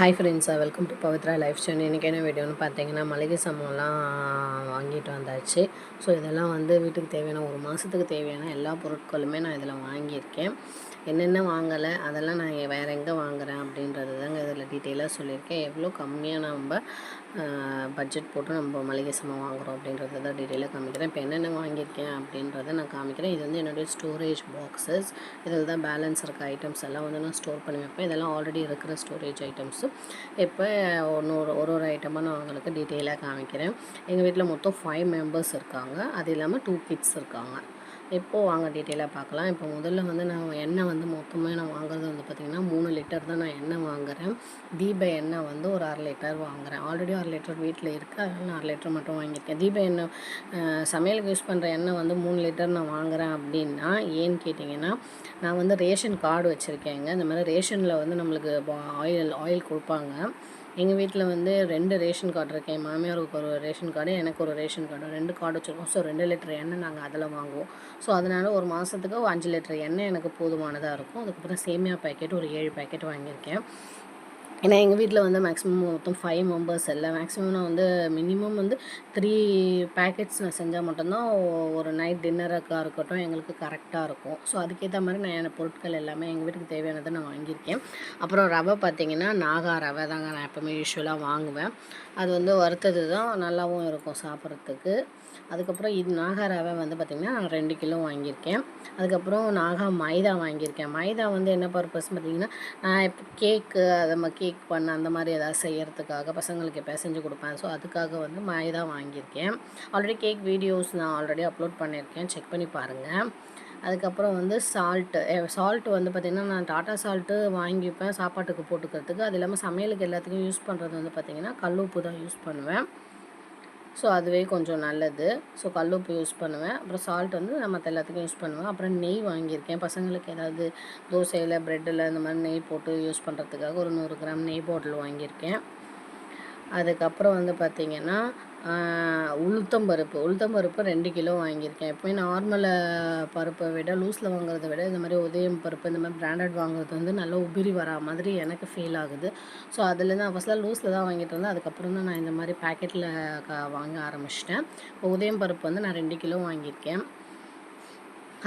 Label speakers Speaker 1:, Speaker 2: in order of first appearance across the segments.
Speaker 1: Hi ஃப்ரெண்ட்ஸா welcome to Pavithra life style இன்றைக்கி என்ன வீடியோன்னு பார்த்தீங்கன்னா மளிகை சாமான்லாம் வாங்கிட்டு வந்தாச்சு. ஸோ இதெல்லாம் வந்து வீட்டுக்கு தேவையான ஒரு மாதத்துக்கு தேவையான எல்லா பொருட்களுமே நான் இதில் வாங்கியிருக்கேன். என்னென்ன வாங்கலை அதெல்லாம் நான் வேறு எங்கே வாங்குகிறேன் அப்படின்றது தாங்க இதில் டீட்டெயிலாக சொல்லியிருக்கேன். எவ்வளோ கம்மியாக நம்ம பட்ஜெட் போட்டு நம்ம மளிகை சாமான் வாங்குகிறோம் அப்படின்றத தான் டீட்டெயிலாக காமிக்கிறேன். இப்போ என்னென்ன வாங்கியிருக்கேன் அப்படின்றத நான் காமிக்கிறேன். இது வந்து என்னுடைய ஸ்டோரேஜ் பாக்ஸஸ் இதில் தான் பேலன்ஸ் இருக்க ஐட்டம்ஸ் எல்லாம் வந்து நான் ஸ்டோர் பண்ணி வைப்பேன். இதெல்லாம் ஆல்ரெடி இருக்கிற ஸ்டோரேஜ் ஐட்டம்ஸு இப்போ ஒன்று ஒரு ஒரு ஒரு ஐட்டமாக நான் உங்களுக்கு டீட்டெயிலாக காமிக்கிறேன். எங்கள் வீட்டில் மொத்தம் ஃபைவ் மெம்பர்ஸ் இருக்காங்க. அது இல்லாமல் டூ கிட்ஸ் இருக்காங்க. எப்போது வாங்க டீட்டெயிலாக பார்க்கலாம். இப்போ முதல்ல வந்து நான் எண்ணெய் வந்து மொத்தமாக நான் வாங்குறது வந்து பார்த்திங்கன்னா மூணு லிட்டர் தான் நான் எண்ணெய் வாங்குறேன். தீப எண்ணெய் வந்து ஒரு அரை லிட்டர் வாங்குகிறேன் ஆல்ரெடி அரை லிட்டர் வீட்டில் இருக்குது அதனால் நான் அரை லிட்டர் மட்டும் வாங்கியிருக்கேன். தீப எண்ணெய் சமையலுக்கு யூஸ் பண்ணுற எண்ணெய் வந்து மூணு லிட்டர் நான் வாங்குறேன் அப்படின்னா ஏன்னு கேட்டிங்கன்னா நான் வந்து ரேஷன் கார்டு வச்சுருக்கேங்க. இந்த மாதிரி ரேஷனில் வந்து நம்மளுக்கு ஆயில் ஆயில் கொடுப்பாங்க. எங்கள் வீட்டில் வந்து ரெண்டு ரேஷன் கார்டு இருக்கேன் என் மாமியாருக்கு ஒரு ரேஷன் கார்டு எனக்கு ஒரு ரேஷன் கார்டு. ரெண்டு கார்டு வச்சுருக்கோம். ஸோ ரெண்டு லிட்டர் எண்ணெய் நாங்கள் அதில் வாங்குவோம். ஸோ அதனால் ஒரு மாதத்துக்கு அஞ்சு லிட்டர் எண்ணெய் எனக்கு போதுமானதாக இருக்கும். அதுக்கப்புறம் சேமியா பாக்கெட் ஒரு ஏழு பாக்கெட் வாங்கியிருக்கேன். ஏன்னா எங்கள் வீட்டில் வந்து மேக்ஸிமம் மொத்தம் ஃபைவ் மெம்பர்ஸ் இல்லை. மேக்ஸிமம் நான் வந்து மினிமம் வந்து த்ரீ பேக்கெட்ஸ் நான் செஞ்சால் மட்டும்தான் ஒரு நைட் டின்னருக்காக இருக்கட்டும் எங்களுக்கு கரெக்டாக இருக்கும். ஸோ அதுக்கேற்ற மாதிரி நான் என் பொருட்கள் எல்லாமே எங்கள் வீட்டுக்கு தேவையானதை நான் வாங்கியிருக்கேன். அப்புறம் ரவை பார்த்திங்கன்னா நாகா ரவை தாங்க நான் எப்போவுமே யூஸ்வலாக வாங்குவேன். அது வந்து வறுத்தது தான் நல்லாவும் இருக்கும் சாப்பிட்றதுக்கு. அதுக்கப்புறம் இது நாகா ரவை வந்து பார்த்திங்கன்னா நான் ரெண்டு கிலோ வாங்கியிருக்கேன். அதுக்கப்புறம் நாகா மைதா வாங்கியிருக்கேன். மைதா வந்து என்ன பர்பஸ் பார்த்திங்கன்னா நான் இப்போ கேக்கு அதை மாதிரி கேக் பண்ண அந்த மாதிரி ஏதாவது செய்கிறதுக்காக பசங்களுக்கு எப்போ செஞ்சு கொடுப்பேன். ஸோ அதுக்காக வந்து மைதா வாங்கியிருக்கேன். ஆல்ரெடி கேக் வீடியோஸ் நான் ஆல்ரெடி அப்லோட் பண்ணியிருக்கேன். செக் பண்ணி பாருங்கள் அதுக்கப்புறம் வந்து சால்ட்டு சால்ட்டு வந்து பார்த்திங்கன்னா நான் டாட்டா சால்ட்டு வாங்கிப்பேன் சாப்பாட்டுக்கு போட்டுக்கிறதுக்கு. அது இல்லாமல் சமையலுக்கு எல்லாத்துக்கும் யூஸ் பண்ணுறது வந்து பார்த்திங்கன்னா கல் உப்பு தான் யூஸ் பண்ணுவேன். ஸோ அதுவே கொஞ்சம் நல்லது. ஸோ கல்லுப்பு யூஸ் பண்ணுவேன். அப்புறம் சால்ட் வந்து நான் மற்ற எல்லாத்துக்கும் யூஸ் பண்ணுவேன். அப்புறம் நெய் வாங்கியிருக்கேன். பசங்களுக்கு ஏதாவது தோசையில் ப்ரெட்டில் இந்த மாதிரி நெய் போட்டு யூஸ் பண்ணுறதுக்காக ஒரு நூறு கிராம் நெய் பாட்டில் வாங்கியிருக்கேன். அதுக்கப்புறம் வந்து பார்த்திங்கன்னா உளுத்தம் பருப்பு. உளுத்தம் பருப்பு ரெண்டு கிலோ வாங்கியிருக்கேன். எப்போயும் நார்மல் பருப்பை விட லூஸில் வாங்குறத விட இந்த மாதிரி உதயம் பருப்பு இந்த மாதிரி பிராண்டட் வாங்குறது வந்து நல்லா உபிரி வரா மாதிரி எனக்கு ஃபீல் ஆகுது. ஸோ அதுலேருந்து நான் ஃபஸ்ட்டில் லூஸில் தான் வாங்கிட்டு இருந்தேன். அதுக்கப்புறம் தான் நான் இந்த மாதிரி பேக்கெட்டில் வாங்க ஆரம்பிச்சிட்டேன். இப்போ உதயம் பருப்பு வந்து நான் ரெண்டு கிலோ வாங்கியிருக்கேன்.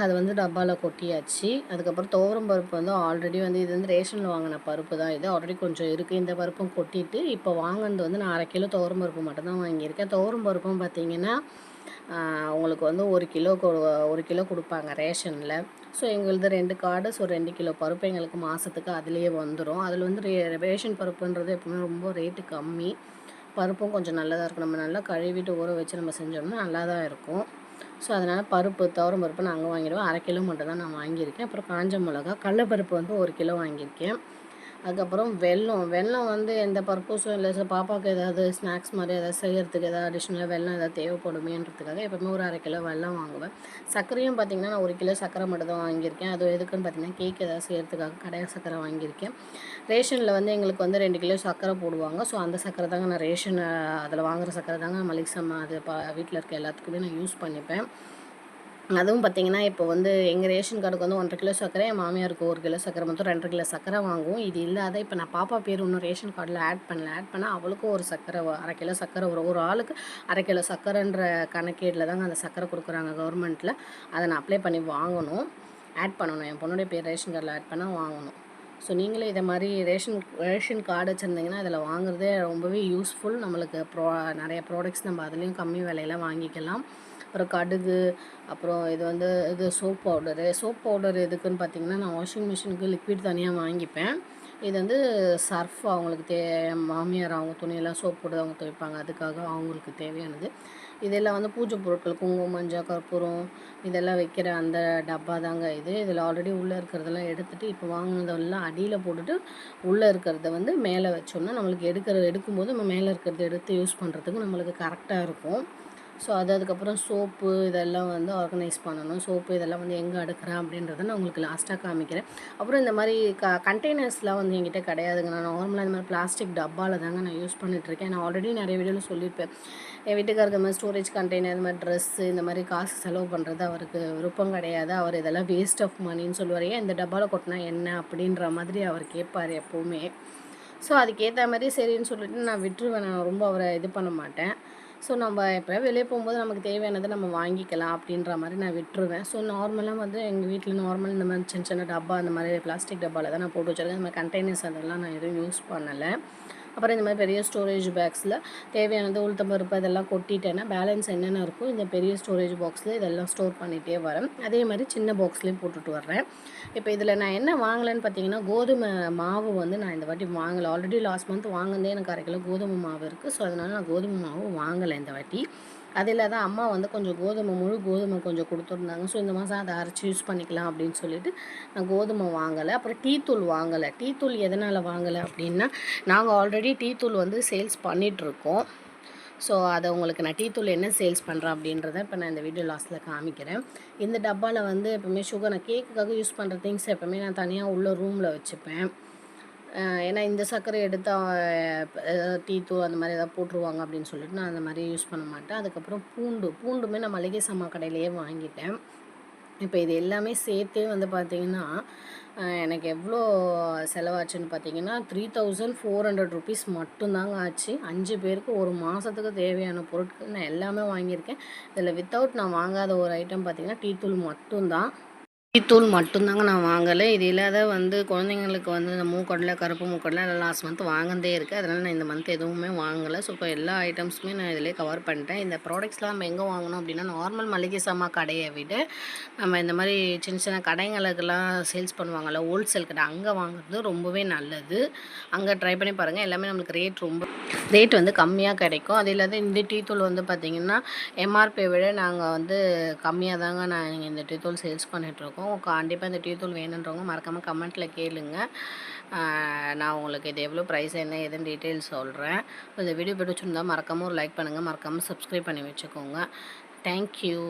Speaker 1: அது வந்து டப்பாவில் கொட்டியாச்சு. அதுக்கப்புறம் துவரம் பருப்பு வந்து ஆல்ரெடி வந்து இது வந்து ரேஷனில் வாங்கின பருப்பு தான் இது. ஆல்ரெடி கொஞ்சம் இருக்குது இந்த பருப்பும் கொட்டிட்டு இப்போ வாங்கினது வந்து நான் அரை கிலோ துவரம் பருப்பு மட்டும்தான் வாங்கியிருக்கேன். துவரம் பருப்பும் பார்த்தீங்கன்னா உங்களுக்கு வந்து ஒரு கிலோ கொ- ஒரு கிலோ கொடுப்பாங்க ரேஷனில். ஸோ எங்களுது ரெண்டு கார்டு ஸோ ரெண்டு கிலோ பருப்பு எங்களுக்கு மாதத்துக்கு அதுலேயே வந்துடும் அதில் வந்து ரே ரேஷன் பருப்புன்றது எப்பவுமே ரொம்ப ரேட்டு கம்மி. பருப்பும் கொஞ்சம் நல்லதாக இருக்கும். நம்ம நல்லா கழுவிட்டு ஊற வச்சு நம்ம செஞ்சோம்னா நல்லா தான் இருக்கும். ஸோ அதனால் பருப்பு துவரம் பருப்பு நான் அங்கே அரை கிலோ மட்டும் தான் நான் வாங்கியிருக்கேன். அப்புறம் காஞ்ச மிளகா கடலப்பருப்பு வந்து ஒரு கிலோ வாங்கியிருக்கேன். அதுக்கப்புறம் வெல்லம். வெல்லம் வந்து எந்த பர்பஸும் இல்லை. சார் பாப்பாவுக்கு ஏதாவது ஸ்நாக்ஸ் மாதிரி ஏதாவது செய்கிறதுக்கு ஏதாவது அடிஷ்னலாக வெல்லம் ஏதாவது தேவைப்படுமேன்றதுக்காக எப்பவுமே ஒரு அரை கிலோ வெல்லம் வாங்குவேன். சர்க்கரையும் பார்த்திங்கன்னா நான் ஒரு கிலோ சர்க்கரை மட்டும் தான் வாங்கியிருக்கேன். அது எதுக்குன்னு பார்த்தீங்கன்னா கேக் ஏதாவது செய்கிறதுக்காக கடையாக சர்க்கரை வாங்கியிருக்கேன். ரேஷனில் வந்து எங்களுக்கு வந்து ரெண்டு கிலோ சர்க்கரை போடுவாங்க. ஸோ அந்த சர்க்கரை தாங்க நான் ரேஷன் அதில் வாங்குகிற சர்க்கரை தாங்க மளிகை சாமான் அது பா வீட்டில் இருக்க எல்லாத்துக்குமே நான் யூஸ் பண்ணிப்பேன். அதுவும் பார்த்தீங்கன்னா இப்போ வந்து எங்கள் ரேஷன் கார்டுக்கு வந்து ஒன்றரை கிலோ சர்க்கரை என் மாமியாருக்கு ஒரு கிலோ சர்க்கரை மொத்தம் ரெண்டரை கிலோ சர்க்கரை வாங்குவோம். இது இல்லாத இப்போ நான் பாப்பா பேர் இன்னும் ரேஷன் கார்டில் ஆட் பண்ணல. ஆட் பண்ணால் அவளுக்கும் ஒரு சர்க்கரை அரை கிலோ சர்க்கரை வரும். ஒரு ஆளுக்கு அரை கிலோ சர்க்கரைன்ற கணக்கீடில் தாங்க அந்த சர்க்கரை கொடுக்குறாங்க கவர்மெண்ட்டில் அதை நான் அப்ளை பண்ணி வாங்கணும். ஆட் பண்ணணும். என் பொண்ணுடைய பேர் ரேஷன் கார்டில் ஆட் பண்ணால் வாங்கணும். ஸோ நீங்களே இதை மாதிரி ரேஷன் ரேஷன் கார்டு வச்சுருந்தீங்கன்னா இதில் வாங்குறதே ரொம்பவே யூஸ்ஃபுல் நம்மளுக்கு ப்ரோ நிறைய ப்ராடக்ட்ஸ் நம்ம அதுலேயும் கம்மி விலையில வாங்கிக்கலாம். அப்புறம் கடுகு அப்புறம் இது வந்து இது சோப் பவுடரு சோப் பவுடர் எதுக்குன்னு பார்த்தீங்கன்னா நான் வாஷிங் மிஷினுக்கு லிக்விட் தனியாக வாங்கிப்பேன். இது வந்து சர்ஃப் அவங்களுக்கு தே மாமியார் அவங்க துணியெல்லாம் சோப் போட்டு அவங்க துவைப்பாங்க அதுக்காக அவங்களுக்கு தேவையானது. இதெல்லாம் வந்து பூஜை பொருட்கள் குங்குமம் மஞ்சள் கற்பூரம் இதெல்லாம் வைக்கிற அந்த டப்பா தாங்க இது. இதில் ஆல்ரெடி உள்ளே இருக்கிறதெல்லாம் எடுத்துகிட்டு இப்போ வாங்கினதெல்லாம் அடியில் போட்டுட்டு உள்ளே இருக்கிறத வந்து மேலே வச்சோம்னா நம்மளுக்கு எடுக்கிற எடுக்கும்போது நம்ம மேலே இருக்கிறத எடுத்து யூஸ் பண்ணுறதுக்கு நம்மளுக்கு கரெக்டாக இருக்கும். ஸோ அது அதுக்கப்புறம் சோப்பு இதெல்லாம் வந்து ஆர்கனைஸ் பண்ணணும். சோப்பு இதெல்லாம் வந்து எங்கே அடுக்கிறேன் அப்படின்றத நான் உங்களுக்கு லாஸ்ட்டாக காமிக்கிறேன். அப்புறம் இந்த மாதிரி க கண்டெய்னர்ஸ்லாம் வந்து என்கிட்ட கிடையாதுங்க. நான் நார்மலாக இந்த மாதிரி பிளாஸ்டிக் டப்பாவில் தாங்க நான் யூஸ் பண்ணிகிட்ருக்கேன் நான் ஆல்ரெடி நிறைய வீடியோவில் சொல்லியிருப்பேன். என் வீட்டுக்காரருக்கு இந்த மாதிரி ஸ்டோரேஜ் கண்டெய்னர் இந்த மாதிரி ட்ரெஸ்ஸு இந்த மாதிரி காசு செலவு பண்ணுறது அவருக்கு விருப்பம் கிடையாது. அவர் இதெல்லாம் வேஸ்ட் ஆஃப் மணின்னு சொல்லுவார். ஏன் இந்த டப்பாவில் கொட்டினா என்ன? அப்படின்ற மாதிரி அவர் கேட்பார் எப்போவுமே. ஸோ அதுக்கேற்ற மாதிரி சரின்னு சொல்லிட்டு நான் விட்டுருவேன். நான் ரொம்ப அவரை இது பண்ண மாட்டேன். ஸோ நம்ம இப்போ வெளியே போகும்போது நமக்கு தேவையானதை நம்ம வாங்கிக்கலாம் அப்படின்ற மாதிரி நான் விட்டுருவேன். ஸோ நார்மலாக வந்து எங்கள் வீட்டில் நார்மல் இந்த மாதிரி சின்ன சின்ன டப்பா அந்த மாதிரி பிளாஸ்டிக் டப்பாவில் தான் நான் போட்டு வச்சுருக்கேன். இந்த மாதிரி கண்டெய்னர்ஸ் அதெல்லாம் நான் எதுவும் யூஸ் பண்ணலை. அப்புறம் இந்த மாதிரி பெரிய ஸ்டோரேஜ் பேக்ஸில் தேவையானது உளுத்தம் பருப்பு இதெல்லாம் கொட்டிட்டேன்னா பேலன்ஸ் என்னென்ன இருக்கும் இந்த பெரிய ஸ்டோரேஜ் பாக்ஸில் இதெல்லாம் ஸ்டோர் பண்ணிகிட்டே வரேன் அதே மாதிரி சின்ன பாக்ஸ்லேயும் போட்டுட்டு வர்றேன். இப்போ இதில் நான் என்ன வாங்கலைன்னு பார்த்தீங்கன்னா கோதுமை மாவு வந்து நான் இந்த வாட்டி வாங்கலை. ஆல்ரெடி லாஸ்ட் மந்த் வாங்கினதே எனக்கு அரை கிலோ கோதுமை மாவு இருக்குது ஸோ அதனால் நான் கோதுமை மாவு வாங்கலை இந்த வாட்டி. அதில் தான் அம்மா வந்து கொஞ்சம் கோதுமை முழு கோதுமை கொஞ்சம் கொடுத்துருந்தாங்க. ஸோ இந்த மாதம் அதை அரைச்சி யூஸ் பண்ணிக்கலாம் அப்படின்னு சொல்லிட்டு நான் கோதுமை வாங்கலை. அப்புறம் டீத்தூள் வாங்கலை. டீத்தூள் எதனால் வாங்கலை அப்படின்னா நாங்கள் ஆல்ரெடி டீத்தூள் வந்து சேல்ஸ் பண்ணிகிட்ருக்கோம் ஸோ அதை உங்களுக்கு நான் டீத்தூள் என்ன சேல்ஸ் பண்ணுறேன் அப்படின்றத இப்போ நான் இந்த வீடியோ லாஸ்ட்டில் காமிக்கிறேன். இந்த டப்பாவில் வந்து எப்போவுமே சுகர் நான் கேக்குக்காக யூஸ் பண்ணுற திங்ஸ் எப்போவுமே நான் தனியாக உள்ள ரூமில் வச்சுப்பேன். ஏன்னா இந்த சர்க்கரை எடுத்தால் டீ தூள் அந்த மாதிரி ஏதாவது போட்டுருவாங்க அப்படின்னு சொல்லிட்டு நான் அந்த மாதிரி யூஸ் பண்ண மாட்டேன். அதுக்கப்புறம் பூண்டு பூண்டுமே நான் மளிகை சாமான் கடையிலேயே வாங்கிட்டேன். இப்போ இது எல்லாமே சேர்த்தே வந்து பார்த்திங்கன்னா எனக்கு எவ்வளோ செலவாச்சுன்னு பார்த்தீங்கன்னா three thousand four hundred rupees மட்டும்தாங்க ஆச்சு. அஞ்சு பேருக்கு ஒரு மாதத்துக்கு தேவையான பொருட்கள் நான் எல்லாமே வாங்கியிருக்கேன். இதில் வித்தவுட் நான் வாங்காத ஒரு ஐட்டம் பார்த்திங்கன்னா டீ தூள் மட்டும்தான். டீத்தூள் மட்டும்தாங்க நான் வாங்கலை. இது இல்லாத வந்து குழந்தைங்களுக்கு வந்து இந்த மூக்கடலை கருப்பு மூக்கடலை எல்லாம் லாஸ்ட் மந்த் வாங்கினதே இருக்குது அதனால் நான் இந்த மந்த் எதுவுமே வாங்கலை. ஸோ இப்போ எல்லா ஐட்டம்ஸுமே நான் இதிலே கவர் பண்ணிட்டேன். இந்த ப்ராடக்ட்ஸ்லாம் நம்ம எங்கே வாங்கணும் அப்படின்னா நார்மல் மளிகை சாமான் கடையை விட நம்ம இந்த மாதிரி சின்ன சின்ன கடைங்களுக்கெல்லாம் சேல்ஸ் பண்ணுவாங்கள்ல ஹோல்சேல் கடை அங்கே வாங்குறது ரொம்பவே நல்லது. அங்கே ட்ரை பண்ணி பாருங்கள் எல்லாமே நம்மளுக்கு ரேட் ரொம்ப ரேட் வந்து கம்மியாக கிடைக்கும். அது இல்லாத இந்த டீ தூள் வந்து பார்த்திங்கன்னா எம்ஆர்பியை விட நாங்கள் வந்து கம்மியாக தாங்க நான் இந்த டீ தூள் சேல்ஸ் பண்ணிகிட்ருக்கோம் கண்டிப்பாக இந்த டீ தூள் வேணுன்றவங்க மறக்காமல் கமெண்ட்டில் கேளுங்க. நான் உங்களுக்கு இது எவ்வளோ ப்ரைஸ் என்ன எதுன்னு டீட்டெயில்ஸ் சொல்கிறேன் இந்த வீடியோ பிடிச்சிருந்தால் மறக்காமல் ஒரு லைக் பண்ணுங்கள் மறக்காமல் சப்ஸ்கிரைப் பண்ணி வச்சுக்கோங்க. தேங்க்யூ